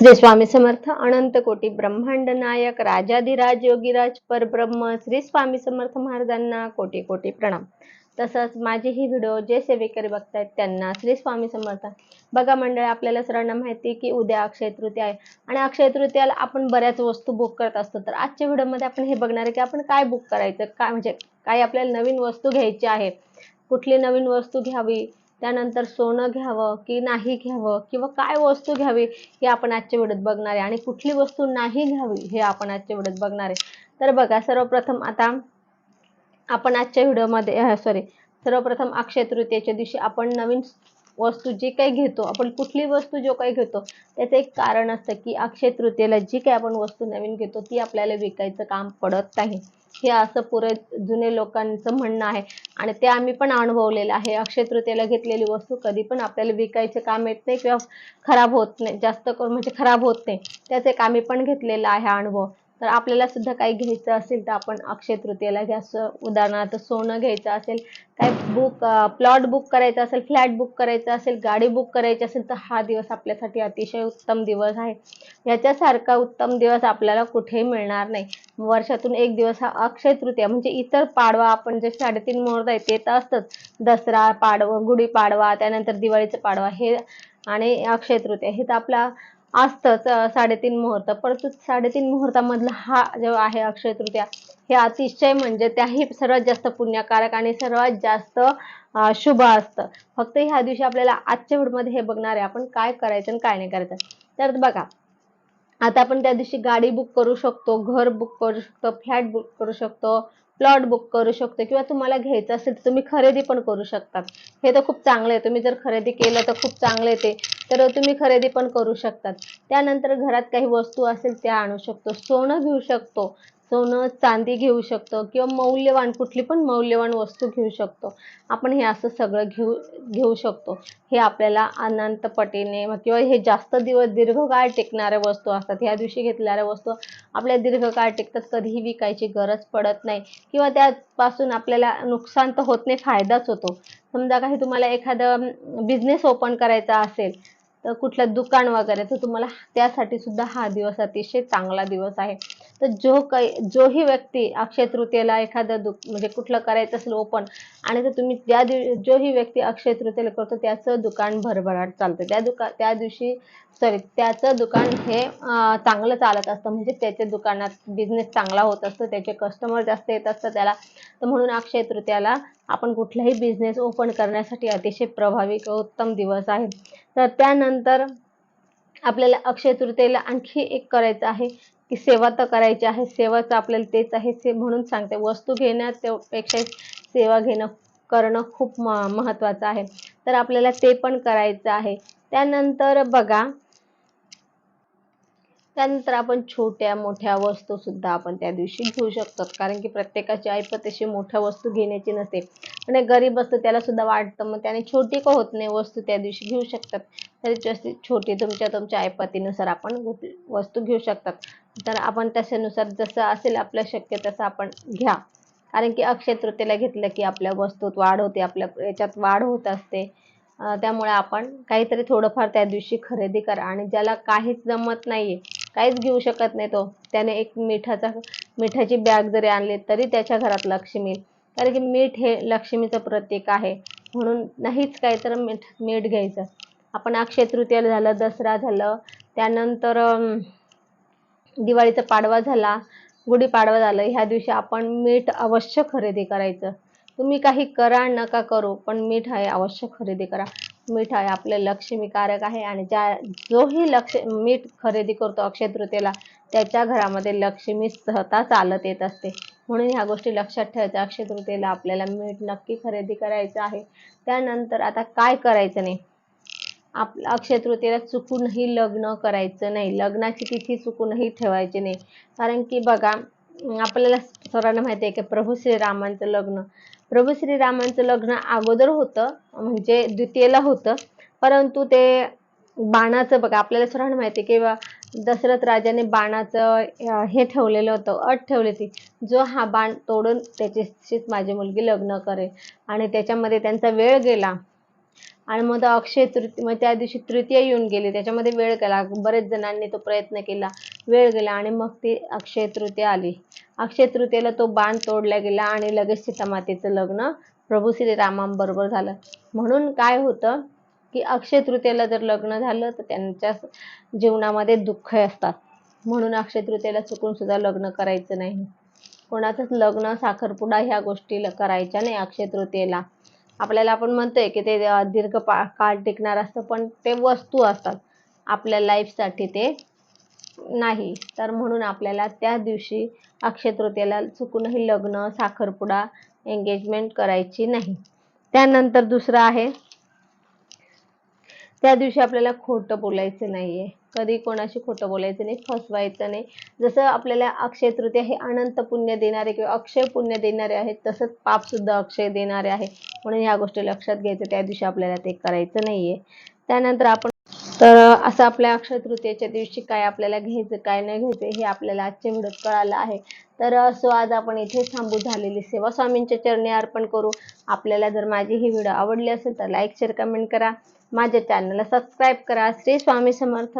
श्री स्वामी समर्थ अनंत कोटी ब्रह्मांड नायक राजाधिराज योगीराज परब्रह्म श्री स्वामी समर्थ महाराजांना कोटी कोटी प्रणाम. तसंच माझे ही व्हिडिओ जे सेवेकरी बघतायत त्यांना श्री स्वामी समर्थ. बघा मंडळी आपल्याला सर्वांना माहिती आहे की उद्या अक्षय तृतीया आहे. आणि अक्षय तृतीयाला आपण बऱ्याच वस्तू बुक करत असतो. तर आजच्या व्हिडिओमध्ये आपण हे बघणार आहे की आपण काय बुक करायचं काय म्हणजे काय आपल्याला नवीन वस्तू घ्यायची आहे. कुठली नवीन वस्तू घ्यावी? त्यानंतर सोनं घ्यावं की नाही घ्यावं किंवा काय वस्तू घ्यावी हे आपण आजच्या व्हिडिओत बघणार आहे. आणि कुठली वस्तू नाही घ्यावी हे आपण आजच्या व्हिडिओत बघणार आहे. तर बघा सर्वप्रथम आता आपण आजच्या व्हिडिओमध्ये सॉरी सर्वप्रथम अक्षय तृतीयेच्या दिवशी आपण नवीन वस्तू जी काही घेतो आपण कुठली वस्तू जो काही घेतो त्याचं एक कारण असतं की अक्षय तृतीयेला जी काही आपण वस्तू नवीन घेतो ती आपल्याला विकायचं काम पडत नाही. हे असं पुरे जुने लोकांचं म्हणणं आहे. आणि ते आम्ही पण अनुभवलेलं आहे. अक्षय तृतीयेला घेतलेली वस्तू कधी पण आपल्याला विकायचं काम येत नाही किंवा खराब होत नाही. जास्त करून म्हणजे खराब होत नाही. त्याचं एक आम्ही पण घेतलेलं आहे अनुभव. तर आपल्याला सुद्धा काही घ्यायचं असेल तर आपण अक्षय तृतीयेला घ्या. उदाहरणार्थ सोनं घ्यायचं असेल काय बुक प्लॉट बुक करायचा असेल फ्लॅट बुक करायचं असेल गाडी बुक करायची असेल तर हा दिवस आपल्यासाठी अतिशय उत्तम दिवस आहे. याच्यासारखा उत्तम दिवस आपल्याला कुठेही मिळणार नाही. वर्षातून एक दिवस हा अक्षय तृतीया म्हणजे इतर पाडवा आपण जे साडेतीन मुहूर्त आहे ते तर असतंच. दसरा पाडवा गुढीपाडवा त्यानंतर दिवाळीचं पाडवा हे आणि अक्षय तृतीया. हे तर आपला असतंच साडेतीन मुहूर्त. परंतु साडेतीन मुहूर्तामधला हा जो आहे अक्षय तृतीया हे अतिशय म्हणजे त्याही सर्वात जास्त पुण्यकारक आणि सर्वात जास्त शुभ असतं. फक्त ह्या दिवशी आपल्याला आजच्या व्हिडिओमध्ये हे बघणार आहे आपण काय करायचं आणि काय नाही करायचं. तर बघा आता आपण त्या दिवशी गाडी बुक करू शकतो घर बुक करू शकतो फ्लॅट बुक करू शकतो प्लॉट बुक करू शकतो किंवा तुम्हाला घ्यायचं असेल तर तुम्ही खरेदी पण करू शकता. हे तर खूप चांगलं आहे. तुम्ही जर खरेदी केलं तर खूप चांगलं येते तर तुम्ही खरेदी पण करू शकतात. त्यानंतर घरात काही वस्तू असेल त्या आणू शकतो. सोनं घेऊ शकतो. सोनं चांदी घेऊ शकतो किंवा मौल्यवान कुठली पण मौल्यवान वस्तू घेऊ शकतो. आपण हे असं सगळं घेऊ घेऊ शकतो. हे आपल्याला अनंत पटीने किंवा हे जास्त दिवस दीर्घकाळ टिकणाऱ्या वस्तू असतात. ह्या दिवशी घेतलेल्या वस्तू आपल्या दीर्घकाळ टिकतात कधीही विकायची गरज पडत नाही. किंवा त्यापासून आपल्याला नुकसान तर होत नाही फायदाच होतो. समजा काही तुम्हाला एखादं बिझनेस ओपन करायचा असेल तर कुठलं दुकान वगैरे तर तुम्हाला त्यासाठी सुद्धा हा दिवस अतिशय चांगला दिवस आहे. तर जो काही जोही व्यक्ती अक्षय तृतीयेला एखादं दु म्हणजे कुठलं करायचं असेल ओपन आणि तर तुम्ही ज्या दिव जोही व्यक्ती अक्षय तृतीयेला करतो त्याचं दुकान भरभराट चालतं. त्या दुका त्या दिवशी सॉरी त्याचं दुकान हे चांगलं चालत असतं. म्हणजे त्याच्या दुकानात बिझनेस चांगला होत असतो त्याचे कस्टमर जास्त येत असतं त्याला. तर म्हणून अक्षय तृतीयाला आपण कुठलाही बिझनेस ओपन करण्यासाठी अतिशय प्रभावी उत्तम दिवस आहे. तर त्यानंतर आपल्याला अक्षय तृतीयेला आणखी एक करायचं आहे की सेवा तर करायची आहे सेवाचं आपल्याला तेच आहे से म्हणून सांगते. वस्तू घेण्यापेक्षा सेवा घेणं करणं खूप म महत्त्वाचं आहे. तर आपल्याला ते पण करायचं आहे. त्यानंतर बघा त्यानंतर आपण छोट्या मोठ्या वस्तू सुद्धा आपण त्या दिवशी घेऊ शकतो. कारण की प्रत्येकाची ऐपत अशी मोठ्या वस्तू घेण्याची नसते. आणि गरीब असतो त्याला सुद्धा वाटतं. मग त्याने छोटी का होत नाही वस्तू त्या दिवशी घेऊ शकतात. तरी जास्ती छोटी तुमच्या तुमच्या ऐपतीनुसार आपण वस्तू घेऊ शकतात. तर आपण त्याच्यानुसार जसं असेल आपलं शक्य तसं आपण घ्या. कारण की अक्षय तृतीयेला घेतलं की आपल्या वस्तूत वाढ होते आपल्या याच्यात वाढ होत असते. त्यामुळे आपण काहीतरी थोडंफार त्या दिवशी खरेदी करा. आणि ज्याला काहीच जमत नाहीये काहीच घेऊ शकत नाही तो त्याने एक मिठाचा मिठाची बॅग जरी आणली तरी त्याच्या घरात लक्ष्मी कारण की मीठ हे लक्ष्मीचं प्रतीक आहे. म्हणून नाहीच काय तर मीठ मीठ घ्यायचं. आपण अक्षय तृतीया झालं दसरा झालं त्यानंतर दिवाळीचा पाडवा झाला गुढीपाडवा झालं ह्या दिवशी आपण मीठ अवश्य खरेदी करायचं. तुम्ही काही करा नका करू पण मीठ आहे अवश्य खरेदी करा. मीठ आहे आपले लक्ष्मीकारक आहे आणि ज्या जोही लक्ष मीठ खरेदी करतो अक्षय तृतीयेला त्याच्या घरामध्ये लक्ष्मी स्वतः चालत येत असते. म्हणून ह्या गोष्टी लक्षात ठेवायच्या अक्षय तृतीयेला आपल्याला मीठ नक्की खरेदी करायचं आहे. त्यानंतर आता काय करायचं नाही? आपलं अक्षय तृतीयेला चुकूनही लग्न करायचं नाही. लग्नाची तिथी चुकूनही ठेवायची नाही. कारण की बघा आपल्याला सर्वांना माहिती आहे की प्रभू श्रीरामांचं लग्न. प्रभू श्रीरामांचं लग्न अगोदर होतं म्हणजे द्वितीयेला होतं. परंतु ते बाणाचं बघा आपल्याला सर्वांना माहिती आहे की दशरथ राजाने बाणाचं हे ठेवलेलं होतं अट ठेवली होती. जो हा बाण तोडून त्याच्याशीच माझी मुलगी लग्न करेल. आणि त्याच्यामध्ये त्यांचा वेळ गेला. आणि मग तो अक्षय तृतीय मग त्या दिवशी तृतीय येऊन गेली. त्याच्यामध्ये वेळ गेला. बरेच जणांनी तो प्रयत्न केला. वेळ गेला आणि मग ती अक्षय तृतीय आली. अक्षय तृतीयेला तो बाण तोडला गेला आणि लगेच सीतामातेचं लग्न प्रभू श्रीरामांबरोबर झालं. म्हणून काय होतं की अक्षय तृतीयेला जर लग्न झालं तर त्यांच्या जीवनामध्ये दुःख असतात. म्हणून अक्षय तृतीयेला चुकून सुद्धा लग्न करायचं नाही. कोणाचंच लग्न साखरपुडा ह्या गोष्टी करायच्या नाही अक्षय तृतीयेला. आपल्याला आपण म्हणतोय की ते दीर्घ पा काळ टिकणार असतं पण ते वस्तू असतात. आपल्या लाईफसाठी ते नाही. तर म्हणून आपल्याला त्या दिवशी अक्षय तृतीयेला चुकूनही लग्न साखरपुडा एंगेजमेंट करायची नाही. त्यानंतर दुसरं आहे त्या दिवशी आपल्याला खोटं बोलायचं नाहीये. कधी कोणाशी खोटं बोलायचं नाही फसवायचं नाही. जसं आपल्याला अक्षय तृतीया हे अनंत पुण्य देणारे किंवा अक्षय पुण्य देणारे आहेत तसंच पाप सुद्धा अक्षय देणारे आहे. म्हणून ह्या गोष्टी लक्षात घ्यायचं त्या दिवशी आपल्याला ते करायचं नाहीये. त्यानंतर आपण तर असं आपल्या अक्षय तृतीयेच्या दिवशी काय आपल्याला घ्यायचं काय नाही घ्यायचं हे आपल्याला आजच्या व्हिडिओत कळालं आहे. तर असो आज आपण इथे थांबू झालेली सेवा स्वामींच्या चरणी अर्पण करू. आपल्याला जर माझी ही व्हिडिओ आवडली असेल तर लाईक शेअर कमेंट करा. माझ्या चॅनलला सबस्क्राईब करा. श्री स्वामी समर्थ.